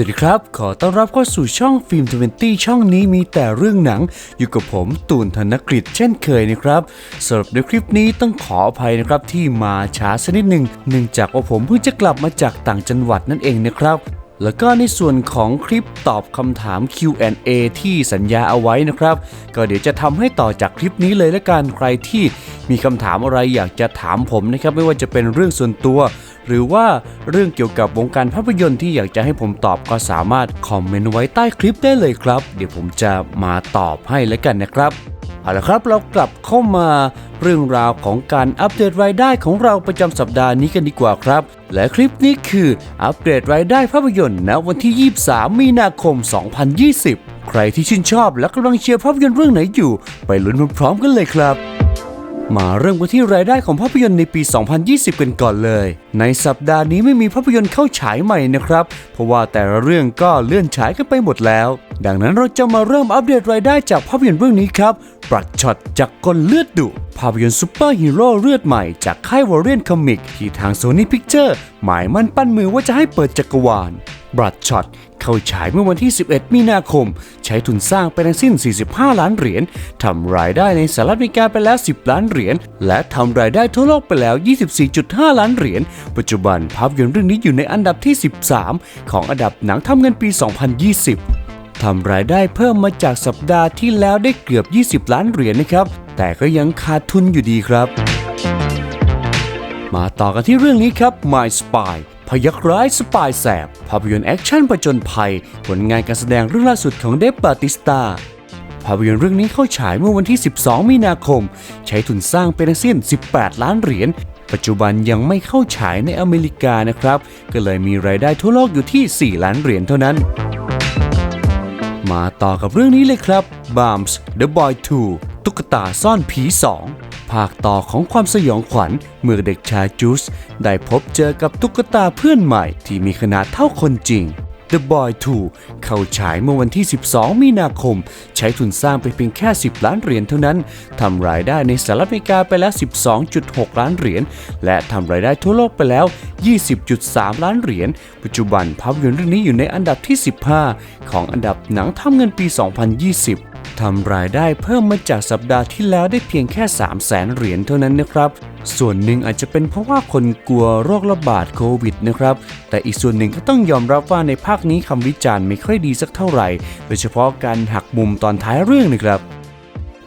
สวัสดีครับ ขอต้อนรับเข้าสู่ช่องฟิล์มทเวนตี้ช่องนี้มีแต่เรื่องหนัง อยู่กับผมตูนธนกฤษเช่นเคยนะครับสำหรับในคลิปนี้ต้องขออภัยนะครับที่มาช้าสักนิดหนึ่งเนื่องจากว่าผมเพิ่งจะกลับมาจากต่างจังหวัดนั่นเองนะครับแล้วก็ในส่วนของคลิปตอบคำถาม Q&A ที่สัญญาเอาไว้นะครับ ก็เดี๋ยวจะทำให้ต่อจากคลิปนี้เลยละกันใครที่มีคำถามอะไรอยากจะถามผมนะครับ ไม่ว่าจะเป็นเรื่องส่วนตัว หรือว่าเรื่องเกี่ยวกับวงการภาพยนตร์ที่อยากจะให้ผมตอบก็สามารถคอมเมนต์ไว้ใต้คลิปได้เลยครับ เดี๋ยวผมจะมาตอบให้แล้วกันนะครับเอาละครับเรากลับเข้ามาเรื่องราวของการอัปเดตรายได้ของเราประจำสัปดาห์นี้กันดีกว่าครับ และคลิปนี้คืออัปเดตรายได้ภาพยนตร์ณวันที่ 23 มีนาคม 2020 ใครที่ชื่นชอบและกำลังเชียร์ภาพยนตร์เรื่องไหนอยู่ ไปลุ้นพร้อมกันเลยครับ มาเริ่มกันที่รายได้ของภาพยนตร์ในปี 2020 กันก่อนเลย ในสัปดาห์นี้ไม่มีภาพยนตร์เข้าฉายใหม่นะครับ เพราะว่าแต่ละเรื่องก็เลื่อนฉายกันไปหมดแล้ว ดังนั้นเราจะมาเริ่มอัปเดตรายได้จากภาพยนตร์เรื่องนี้ครับ ปรัดช็อตจากกลเลือดดุ ภาพยนตร์ซูเปอร์ฮีโร่เลือดใหม่จากค่ายวอร์เรนคอมิกที่ทางโซนี่พิกเจอร์หมายมั่นปั้นมือว่าจะให้เปิดจักรวาลบรัดช็อต เข้าฉายเมื่อวันที่ 11 มีนาคม ใช้ทุนสร้างไปทั้งสิ้น 45 ล้านเหรียญทำรายได้ในสหรัฐอเมริกาไปแล้ว 10 ล้านเหรียญ และทำรายได้ทั่วโลกไปแล้ว 24.5 ล้านเหรียญ ปัจจุบันภาพยนตร์เรื่องนี้อยู่ในอันดับที่ 13 ของอันดับหนังทำเงินปี 2020ทำรายได้เพิ่มมาจากสัปดาห์ที่แล้วได้เกือบ 20 ล้านเหรียญนะครับ แต่ก็ยังขาดทุนอยู่ดีครับ มาต่อกันที่เรื่องนี้ครับ My Spy พยักร้ายสปายแสบ ภาพยนตร์แอคชั่นประจนภัย ผลงานการแสดงเรื่องล่าสุดของเดฟบาติสตาภาพยนตร์เรื่องนี้เข้าฉายเมื่อวันที่ 12 มีนาคม ใช้ทุนสร้างเป็นทั้งสิ้น 18 ล้านเหรียญ ปัจจุบันยังไม่เข้าฉายในอเมริกานะครับ ก็เลยมีรายได้ทั่วโลกอยู่ที่ 4 ล้านเหรียญเท่านั้น มาต่อกับเรื่องนี้เลยครับ Bams The Boy 2 ตุ๊กตาซ่อนผี 2 ภาคต่อของความสยองขวัญ เมื่อเด็กชายจูสได้พบเจอกับตุ๊กตาเพื่อนใหม่ที่มีขนาดเท่าคนจริง The Boy 2 เข้าฉายเมื่อวันที่ 12 มีนาคม ใช้ทุนสร้างไปเพียงแค่ 10 ล้านเหรียญเท่านั้น ทำรายได้ในสหรัฐอเมริกาไปแล้ว 12.6 ล้านเหรียญ และทำรายได้ทั่วโลกไปแล้ว 20.3 ล้านเหรียญ ปัจจุบันภาพยนตร์เรื่องนี้อยู่ในอันดับที่ 15 ของอันดับหนังทำเงินปี 2020ทำรายได้เพิ่มมาจากสัปดาห์ที่แล้วได้เพียงแค่ 3 0 0แสนเหรียญเท่านั้นนะครับ ส่วนหนึ่งอาจจะเป็นเพราะว่าคนกลัวโรคระบาดโควิดนะครับ แต่อีกส่วนหนึ่งก็ต้องยอมรับว่าในภาคนี้คำวิจารณ์ไม่ค่อยดีสักเท่าไหร่ โดยเฉพาะการหักมุมตอนท้ายเรื่องนะครับ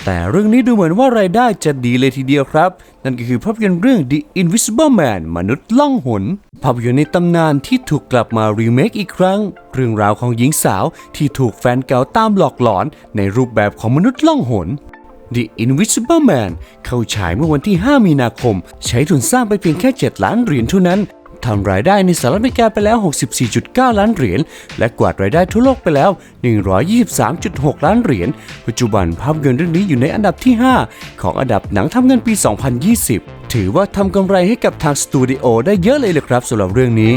แต่เรื่องนี้ดูเหมือนว่ารายได้จะดีเลยทีเดียวครับ นั่นก็คือภาพยนตร์เรื่อง The Invisible Man มนุษย์ล่องหน ภาพยนตร์ในตำนานที่ถูกกลับมารีเมคอีกครั้ง เรื่องราวของหญิงสาวที่ถูกแฟนเก่าตามหลอกหลอนในรูปแบบของมนุษย์ล่องหน The Invisible Man เข้าฉายเมื่อวันที่ 5 มีนาคม ใช้ทุนสร้างไปเพียงแค่ 7 ล้านเหรียญเท่านั้นทำรายได้ในสหรัฐอเมริกาไปแล้ว 64.9 ล้านเหรียญ และกวาดรายได้ทั่วโลกไปแล้ว 123.6 ล้านเหรียญ ปัจจุบันภาพยนตร์เรื่องนี้อยู่ในอันดับที่ 5 ของอันดับหนังทำเงินปี 2020 ถือว่าทำกำไรให้กับทางสตูดิโอได้เยอะเลยเลยครับสำหรับเรื่องนี้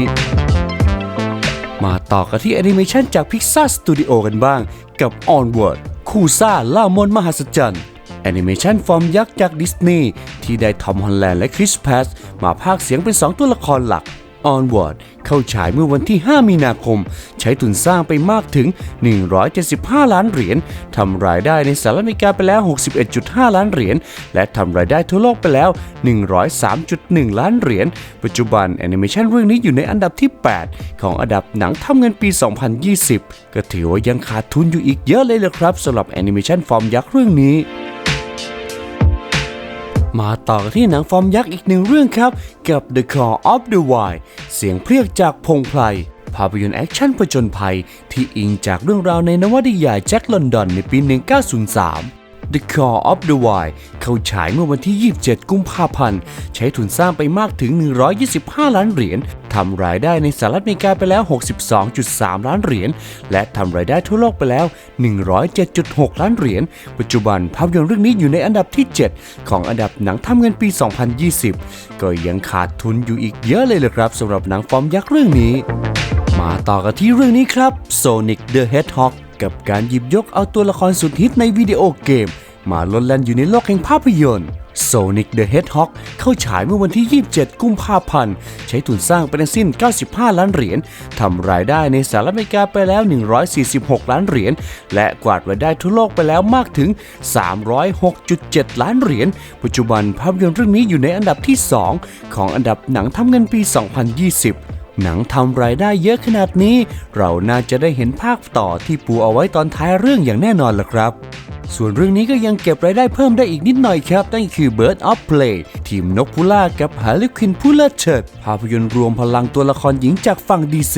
มาต่อกันที่แอนิเมชันจาก Pixar Studio กันบ้าง กับ Onward คูซ่าล่ามนมหัศจรรย์ แอนิเมชันฟอร์มยักษ์จากดิสนีย์ที่ได้ทอมฮอลแลนด์และคริสแพสมาพากเสียงเป็น 2 ตัวละครหลัก Onward เข้าฉายเมื่อวันที่ 5 มีนาคม ใช้ทุนสร้างไปมากถึง 175 ล้านเหรียญทำรายได้ในสหรัฐอเมริกาไปแล้ว 61.5 ล้านเหรียญ และทำรายได้ทั่วโลกไปแล้ว 103.1 ล้านเหรียญ ปัจจุบันแอนิเมชันเรื่องนี้อยู่ในอันดับที่ 8 ของอันดับหนังทำเงินปี 2020 ก็ถือว่ายังขาดทุนอยู่อีกเยอะเลยละครับสำหรับแอนิเมชันฟอร์มยักษ์เรื่องนี้ มาต่อกันที่หนังฟอร์มยักษ์อีกหนึ่งเรื่องครับ กับ The Call of the Wild เสียงเพรียกจากพงไพรภาพยนตร์แอคชั่นผจญภัย ที่อิงจากเรื่องราวในนวนิยายแจ็คลอนดอนในปี 1903 The Call of the Wild เข้าฉายเมื่อวันที่ 27 กุมภาพันธ์ ใช้ทุนสร้างไปมากถึง 125 ล้านเหรียญทำรายได้ในสหรัฐอเมริกาไปแล้ว 62.3 ล้านเหรียญ และทำรายได้ทั่วโลกไปแล้ว 107.6 ล้านเหรียญ ปัจจุบันภาพยนตร์เรื่องนี้อยู่ในอันดับที่ 7 ของอันดับหนังทำเงินปี 2020 ก็ยังขาดทุนอยู่อีกเยอะเลยลยครับสำหรับหนังฟอร์มยักษ์เรื่องนี้ มาต่อกันที่เรื่องนี้ครับ Sonic the Hedgehog กับการหยิบยกเอาตัวละครสุดฮิตในวิดีโอเกม มาลดแล่นอยู่ในโลกแห่งภาพยนตร์ Sonic the Hedgehog เข้าฉายเมื่อวันที่ 27 กุมภาพันธ์ ใช้ทุนสร้างไปทั้งสิ้น 95 ล้านเหรียญทำรายได้ในสหรัฐอเมริกาไปแล้ว 146 ล้านเหรียญ และกวาดรายได้ทั่วโลกไปแล้วมากถึง 306.7 ล้านเหรียญ ปัจจุบันภาพยนตร์เรื่องนี้อยู่ในอันดับที่ 2 ของอันดับหนังทำเงินปี 2020 หนังทำรายได้เยอะขนาดนี้ เราน่าจะได้เห็นภาคต่อที่ปูเอาไว้ตอนท้ายเรื่องอย่างแน่นอนล่ะครับ ส่วนเรื่องนี้ก็ยังเก็บรายได้เพิ่มได้อีกนิดหน่อยครับ นั่นคือ Bird of Prey ทีมนกพูล่ากับฮาร์ลีควินผู้เลิศเฉิดภาพยนตร์รวมพลังตัวละครหญิงจากฝั่ง DC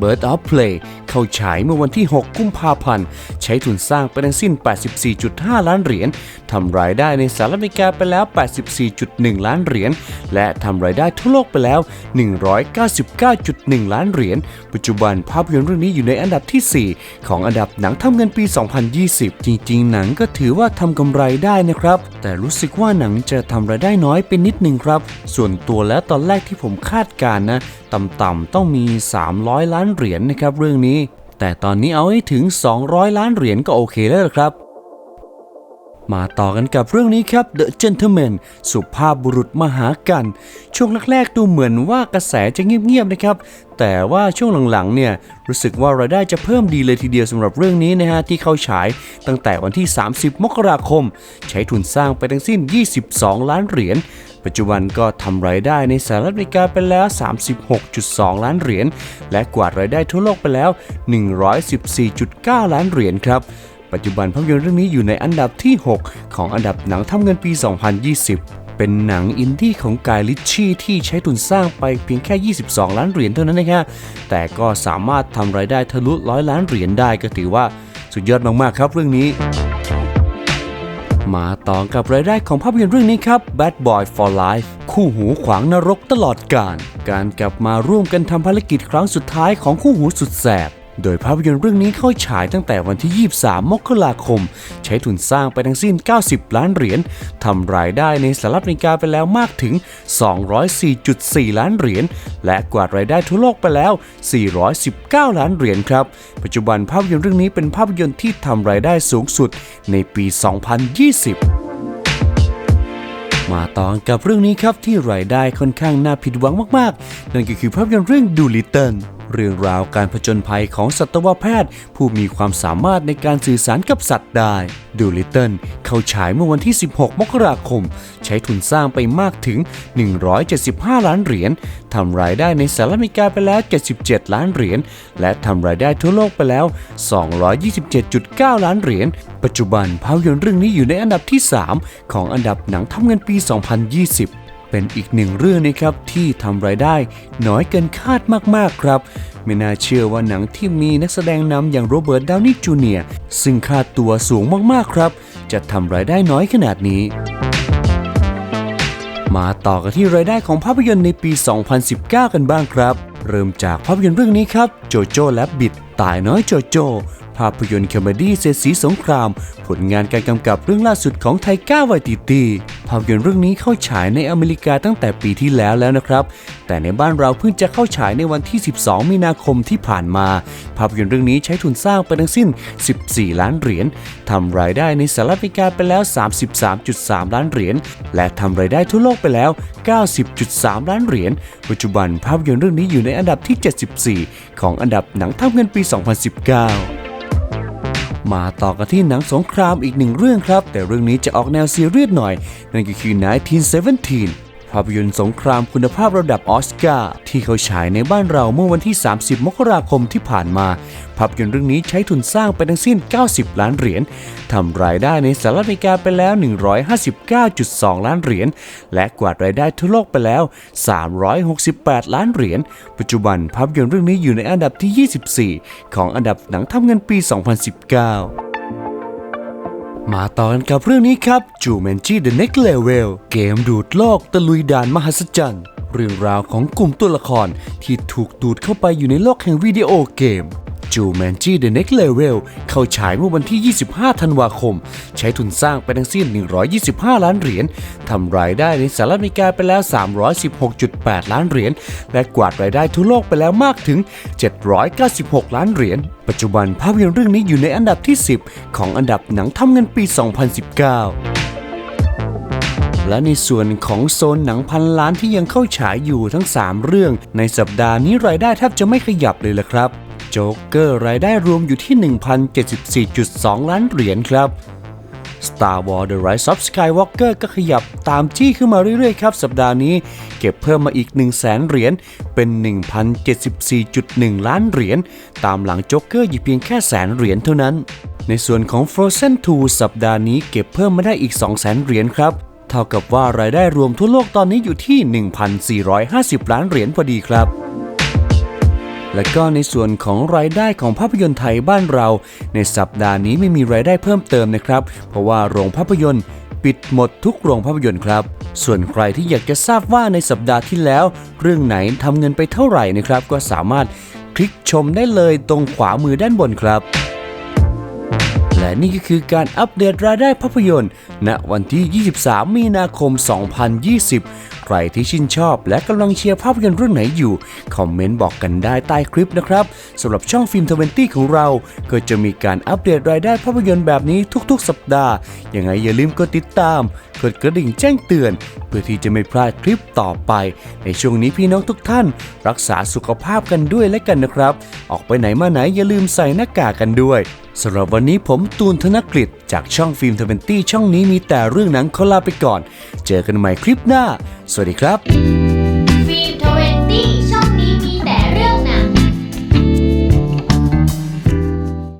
Bird of Prey เข้าฉายเมื่อวันที่ 6 กุมภาพันธ์ ใช้ทุนสร้างไปทั้งสิ้น 84.5 ล้านเหรียญทำรายได้ในสหรัฐอเมริกาไปแล้ว 84.1 ล้านเหรียญ และทำรายได้ทั่วโลกไปแล้ว 199.1 ล้านเหรียญ ปัจจุบันภาพยนตร์เรื่องนี้อยู่ในอันดับที่ 4 ของอันดับหนังทำเงินปี 2020 จริงๆ หนังก็ถือว่าทำกำไรได้นะครับ แต่รู้สึกว่าหนังจะทำรายได้น้อยไปนิดนึงครับ ส่วนตัวแล้วตอนแรกที่ผมคาดการณ์นะ ต่ำๆต้องมี 300 ล้านเหรียญนะครับเรื่องนี้ แต่ตอนนี้เอาให้ถึง 200 ล้านเหรียญก็โอเคแล้วล่ะครับ มาต่อกันกับเรื่องนี้ครับ The Gentleman สุภาพบุรุษมหากัน ช่วงแรกๆดูเหมือนว่ากระแสจะเงียบๆนะครับ แต่ว่าช่วงหลังๆเนี่ยรู้สึกว่ารายได้จะเพิ่มดีเลยทีเดียวสำหรับเรื่องนี้นะฮะที่เข้าฉายตั้งแต่วันที่ 30 มกราคม ใช้ทุนสร้างไปทั้งสิ้น 22 ล้านเหรียญ ปัจจุบันก็ทำรายได้ในสหรัฐอเมริกาไปแล้ว 36.2 ล้านเหรียญ และกวาดรายได้ทั่วโลกไปแล้ว 114.9 ล้านเหรียญครับปัจจุบันภาพยนตร์เรื่องนี้อยู่ในอันดับที่ 6 ของอันดับหนังทำเงินปี 2020 เป็นหนังอินดี้ของกายลิชชี่ที่ใช้ทุนสร้างไปเพียงแค่ 22 ล้านเหรียญเท่านั้นนะครับแต่ก็สามารถทำรายได้ทะลุร้อยล้านเหรียญได้ก็ถือว่าสุดยอดมากๆครับเรื่องนี้ มาต่อกับรายได้ของภาพยนตร์เรื่องนี้ครับ Bad Boy for Life คู่หูขวางนรกตลอดกาลการกลับมาร่วมกันทำภารกิจครั้งสุดท้ายของคู่หูสุดแสบ โดยภาพยนตร์เรื่องนี้เข้าฉายตั้งแต่วันที่ 23 มกราคม ใช้ทุนสร้างไปทั้งสิ้น 90 ล้านเหรียญทำรายได้ในสหรัฐอเมริกาไปแล้วมากถึง 204.4 ล้านเหรียญ และกวาดรายได้ทั่วโลกไปแล้ว 419 ล้านเหรียญครับ ปัจจุบันภาพยนตร์เรื่องนี้เป็นภาพยนตร์ที่ทำรายได้สูงสุดในปี 2020มาต่อกับเรื่องนี้ครับที่รายได้ค่อนข้างน่าผิดหวังมาก ๆ นั่นก็คือภาพยนตร์เรื่องดูลิตเติล เรื่องราวการผจญภัยของสัตวแพทย์ ผู้มีความสามารถในการสื่อสารกับสัตว์ได้ดูลิตเติลเข้าฉายเมื่อวันที่ 16 มกราคม ใช้ทุนสร้างไปมากถึง 175 ล้านเหรียญทำรายได้ในสหรัฐอเมริกาไปแล้ว 77 ล้านเหรียญและทำรายได้ทั่วโลกไปแล้ว 227.9 ล้านเหรียญปัจจุบันภาพยนตร์เรื่องนี้อยู่ในอันดับที่ 3 ของอันดับหนังทำเงินปี 2020 เป็นอีกหนึ่งเรื่องนะครับที่ทำรายได้น้อยเกินคาดมากๆครับ ไม่น่าเชื่อว่าหนังที่มีนักแสดงนำอย่างโรเบิร์ตดาวนี่จูเนียร์ซึ่งค่าตัวสูงมากๆครับ จะทำรายได้น้อยขนาดนี้มาต่อกันที่รายได้ของภาพยนตร์ในปี 2019 กันบ้างครับ เริ่มจากภาพยนตร์เรื่องนี้ครับ โจโจ้และบิด ตายน้อยโจโจ้ ภาพยนตร์คอมเมดี้เซสีสงคราม ผลงานการกำกับเรื่องล่าสุดของไทก้าไวติตี ภาพยนตร์เรื่องนี้เข้าฉายในอเมริกาตั้งแต่ปีที่แล้วแล้วนะครับ แต่ในบ้านเราเพิ่งจะเข้าฉายในวันที่ 12 มีนาคมที่ผ่านมา ภาพยนตร์เรื่องนี้ใช้ทุนสร้างไปทั้งสิ้น 14 ล้านเหรียญทำรายได้ในสหรัฐอเมริกาไปแล้ว 33.3 ล้านเหรียญและทำรายได้ทั่วโลกไปแล้ว 90.3 ล้านเหรียญปัจจุบันภาพยนตร์เรื่องนี้อยู่ในอันดับที่ 74 ของอันดับหนังทำเงินปี 2019 มาต่อกันที่หนังสงครามอีกหนึ่งเรื่องครับ แต่เรื่องนี้จะออกแนวซีเรียสหน่อย นั่นก็คือ 1917 ภาพยนตร์สงครามคุณภาพระดับออสการ์ที่เขาฉายในบ้านเราเมื่อวันที่ 30 มกราคมที่ผ่านมา ภาพยนตร์เรื่องนี้ใช้ทุนสร้างไปทั้งสิ้น 90 ล้านเหรียญทำรายได้ในสหรัฐอเมริกาไปแล้ว 159.2 ล้านเหรียญและกวาดรายได้ทั่วโลกไปแล้ว 368 ล้านเหรียญปัจจุบันภาพยนตร์เรื่องนี้อยู่ในอันดับที่ 24 ของอันดับหนังทำเงินปี 2019 มาต่อกันกับเรื่องนี้ครับจูแมนจี้ The Next Level เกมดูดโลกตะลุยด่านมหัศจรรย์ เรื่องราวของกลุ่มตัวละครที่ถูกดูดเข้าไปอยู่ในโลกแห่งวิดีโอเกม จูแมนจี้ The Next Level เข้าฉายเมื่อวันที่ 25 ธันวาคม ใช้ทุนสร้างไปทั้งสิ้น 125 ล้านเหรียญทำรายได้ในสหรัฐอเมริกาไปแล้ว 316.8 ล้านเหรียญ และกวาดรายได้ทั่วโลกไปแล้วมากถึง 796 ล้านเหรียญ ปัจจุบันภาพยนตร์เรื่องนี้อยู่ในอันดับที่ 10 ของอันดับหนังทำเงินปี 2019และในส่วนของโซนหนังพันล้านที่ยังเข้าฉายอยู่ทั้ง 3 เรื่อง ในสัปดาห์นี้รายได้แทบจะไม่ขยับเลยละครับ จ๊กเกอร์รายได้รวมอยู่ที่ 1,074.2 ล้านเหรียญครับ Star Wars The Rise of Skywalker ก็ขยับตามจี้ขึ้นมาเรื่อยๆครับ สัปดาห์นี้เก็บเพิ่มมาอีก 1 0 0 0 0แสนเหรียญเป็น 1,074.1 ล้านเหรียญตามหลังโจ๊กเกอร์อยู่เพียงแค่แสนเหรียญเท่านั้น ในส่วนของ Frozen 2 สัปดาห์นี้เก็บเพิ่มมาได้อีก 2 0 0แสนเหรียญครับ เท่ากับว่ารายได้รวมทั่วโลกตอนนี้อยู่ที่ 1,450 ล้านเหรียญพอดีครับ และก็ในส่วนของรายได้ของภาพยนตร์ไทยบ้านเรา ในสัปดาห์นี้ไม่มีรายได้เพิ่มเติมนะครับ เพราะว่าโรงภาพยนตร์ปิดหมดทุกโรงภาพยนตร์ครับ ส่วนใครที่อยากจะทราบว่าในสัปดาห์ที่แล้ว เรื่องไหนทำเงินไปเท่าไหร่นะครับ ก็สามารถคลิกชมได้เลยตรงขวามือด้านบนครับ และนี่ก็คือการอัปเดตรายได้ภาพยนตร์ ณวันที่ 23 มีนาคม 2020 ใครที่ชื่นชอบและกำลังเชียร์ภาพยนตร์เรื่องไหนอยู่ คอมเมนต์บอกกันได้ใต้คลิปนะครับสำหรับช่องฟิล์มทเวนตี้ของเรา ก็จะมีการอัปเดตรายได้ภาพยนตร์แบบนี้ทุกๆ สัปดาห์ ยังไงอย่าลืมกดติดตาม กดกระดิ่งแจ้งเตือน เพื่อที่จะไม่พลาดคลิปต่อไป ในช่วงนี้พี่น้องทุกท่าน รักษาสุขภาพกันด้วยและกันนะครับ ออกไปไหนมาไหนอย่าลืมใส่หน้ากากกันด้วยสำหรับวันนี้ผมตูนธนกฤษจากช่องฟิล์มทเวนตี้ช่องนี้มีแต่เรื่องหนังขอลาไปก่อน เจอกันใหม่คลิปหน้าสวัสดีครับ